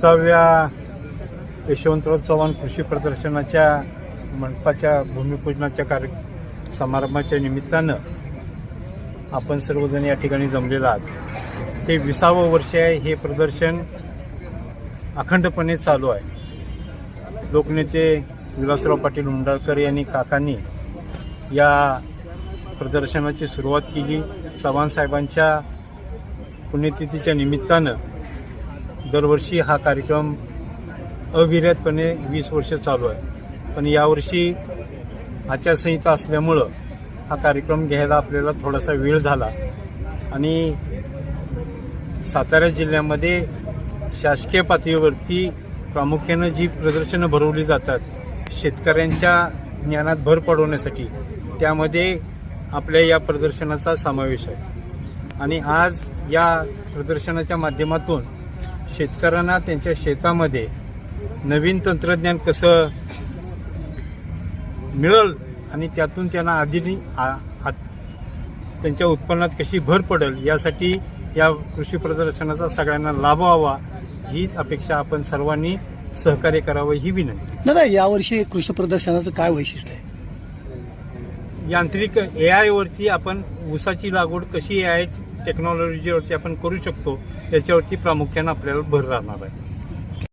सहाव्या यशवंतराव चव्हाण कृषी प्रदर्शनाच्या मंडपाच्या भूमिपूजनाच्या कार्य समारंभाच्या निमित्तानं आपण सर्वजण या ठिकाणी जमलेलो आहात. ते विसावं वर्ष आहे. हे प्रदर्शन अखंडपणे चालू आहे. लोकनेते विलासराव पाटील उंडाळकर यांनी काकांनी या प्रदर्शनाची सुरुवात केली. चव्हाण साहेबांच्या पुण्यतिथीच्या निमित्तानं दरवर्षी हा कार्यक्रम अविरतपणे वीस वर्ष चालू आहे. पण यावर्षी आचारसंहिता असल्यामुळं हा कार्यक्रम घ्यायला आपल्याला थोडासा वेळ झाला. आणि सातारा जिल्ह्यामध्ये शासकीय पातळीवरती प्रामुख्यानं जी प्रदर्शनं भरवली जातात शेतकऱ्यांच्या ज्ञानात भर पडवण्यासाठी त्यामध्ये आपल्या या प्रदर्शनाचा समावेश आहे. आणि आज या प्रदर्शनाच्या माध्यमातून शेतकऱ्यांना त्यांच्या शेतामध्ये नवीन तंत्रज्ञान कसं मिळेल आणि त्यातून त्यांना आधी त्यांच्या उत्पन्नात कशी भर पडेल यासाठी या कृषी प्रदर्शनाचा सगळ्यांना लाभ व्हावा हीच अपेक्षा आपण सर्वांनी सहकार्य करावं ही विनंती. दादा यावर्षी कृषी प्रदर्शनाचं काय वैशिष्ट्य आहे? यांत्रिक ए आय वरती आपण ऊसाची लागवड कशी ए आय टेक्नॉलॉजीवरती आपण करू शकतो याच्यावरती प्रामुख्यानं आपल्याला भर राहणार आहे.